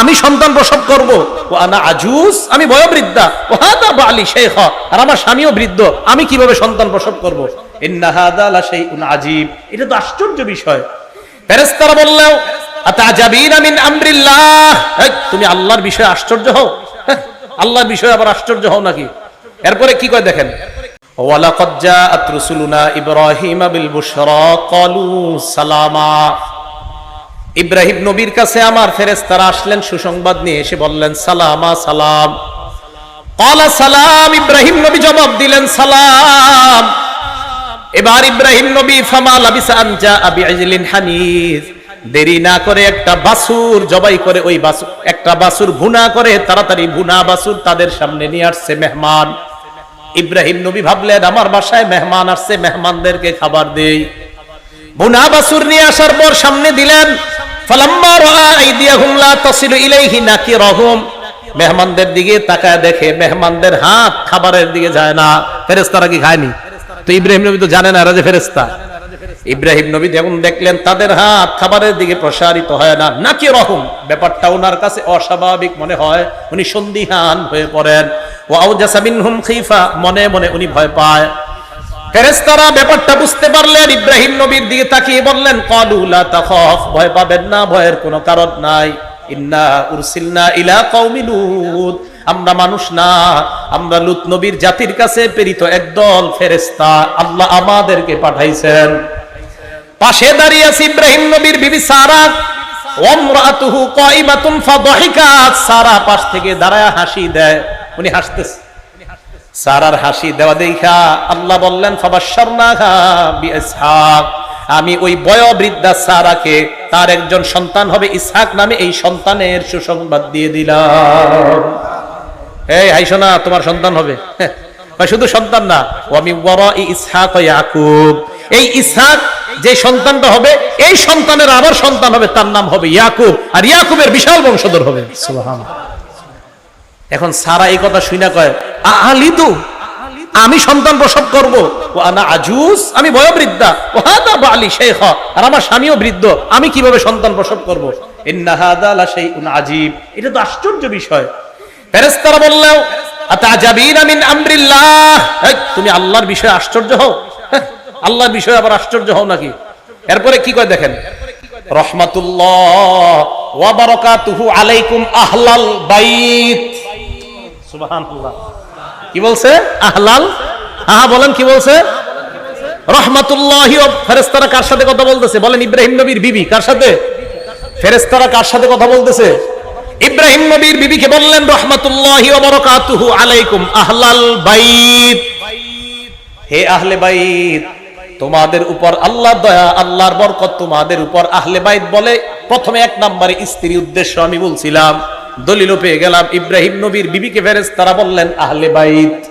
আমি সন্তান প্রসব করব। ও আনা আজুস আমি বয়োবৃদ্ধা। ও হাদা বালি শেখ আর আমার স্বামীও বৃদ্ধ আমি কীভাবে সন্তান প্রসব করব? ইন্না হাদা লা শাইউন আজীব এটা তো আশ্চর্য বিষয়। ফেরেশতারা বললেও আতাজাবিনা মিন আমরিল্লাহ। তুমি আল্লাহর বিষয়ে আশ্চর্য হও? হ্যাঁ, আল্লাহর বিষয়ে আবার আশ্চর্য হও নাকি? এরপরে কি কয় দেখেন? ওয়ালাকাদ জাআত রুসুলুনা ইব্রাহিম বিল বুশরা ক্বালু সালামা। ইব্রাহিম নবীর কাছে আমার ফেরেশতারা আসলেন, সুসংবাদ নিয়ে এসে বললেন, সালামা, সালাম। ক্বালা সালাম, ইব্রাহিম নবী জবাব দিলেন, সালাম। এবার ইব্রাহিম নবী ফামাল লাবিসা আনজা আবি আজলিন হানিজ। দেরি না করে একটা বাসুর জবাই করে ওই বাসুর, একটা বাসুর ভুনা করে, তাড়াতাড়ি ভুনা বাসুর তাদের সামনে নিয়ে আসছে মেহমান। ইব্রাহিম নবী ভাবলেন, আমার বাসায় মেহমান আসছে, মেহমানদেরকে খাবার দেই। ভুনা বাসুর নিয়ে আসার পর সামনে দিলেন মেহমানদের দিকে তাকায় দেখে মেহমানদের হাত খাবারের দিকে যায় না। ফেরেস্তারা কি খায়নি? তো ইব্রাহিম নবী তো জানে না, এরা যে ফেরেশতা। ইব্রাহিম নবী যখন দেখলেন, তাদের হাত খাবারের দিকে প্রসারিত হয় না। নাকি রকম ব্যাপারটা ওনার কাছে অস্বাভাবিক মনে হয়। উনি সন্দিহান হয়ে পড়েন। ও আউজাসা মিনহুম খিফা, মনে মনে উনি ভয় পায়। ফেরেশতারা ব্যাপারটা বুঝতে পারলেন, ইব্রাহিম নবীর দিকে তাকিয়ে বললেন ক্বালু লা ভয় পাবেন না, ভয়ের কোনো কারণ নাই। ইন্না উরসিলনা আমরা মানুষ না, আমরা লুত নবীর জাতির কাছে প্রেরিত একদল ফেরেশতা, আল্লাহ আমাদেরকে পাঠাইছেন। পাশে দাঁড়িয়ে আছে ইব্রাহিম নবীর বিবি সারা। ওমরাতুহু কাইমাতুন ফাদহিকাত সারা পাশ থেকে দাঁড়ায় হাসি দেয়। উনি হাসতেছে। সারার হাসি দেওয়া দেখা আল্লাহ বললেন আমি ওই বয়োবৃদ্ধা সারাকে তার একজন সন্তান হবে ইসহাক নামে এই সন্তানের সুসংবাদ দিয়ে দিলাম। এই হাইসো না তোমার সন্তান হবে। হ্যাঁ, শুধু সন্তান না। আমি ইসহাক ইয়াকুব। এই ইসহাক যে সন্তানটা হবে এই সন্তানের আবার সন্তান হবে তার নাম হবে ইয়াকুব। আর ইয়াকুবের বিশাল বংশধর হবে। এখন সারা এই কথা শুনে কয় আমি সন্তান প্রসব করব। ও আনা আজুস আমি বয়োবৃদ্ধা। ও হাদা বালি শেখ আর আমার স্বামীও বৃদ্ধ আমি কীভাবে সন্তান প্রসব করব? ইন্না হাদা লা শাইউন আজীব। এটা তো আশ্চর্য বিষয়। ফেরেশতারা বললেও আতাজাবিনা মিন আমরিল্লাহ। তুমি আল্লাহর বিষয়ে আশ্চর্য হও? হ্যাঁ, আল্লাহর বিষয়ে আবার আশ্চর্য হও নাকি? এরপরে কি কয় দেখেন? রহমাতুল্লাহ ওয়া বারাকাতুহু আলাইকুম আহলাল বাইত। কি বলছে? আহলাল? হ্যাঁ বলেন কি বলছে? ফেরেস্তারা কার সাথে কথা বলতেছে? বলেন ইব্রাহিম নবীর বিবি, কার সাথে? ফেরেস্তারা কার সাথে কথা বলতেছে? ইব্রাহিম নবীর বিবিকে বললেন আলাইকুম, আহলাল বাইত। হে আহলে বাইত, তোমাদের উপর আল্লাহ দয়া, আল্লাহর বরকত তোমাদের উপর আহলে বাইত বলে প্রথমে এক নম্বরে স্ত্রী উদ্দেশ্য আমি বলছিলাম। দলিল পেয়ে গেলাম। ইব্রাহিম নবীর বিবিকে ফেরেস তারা বললেন আহলে বাইত।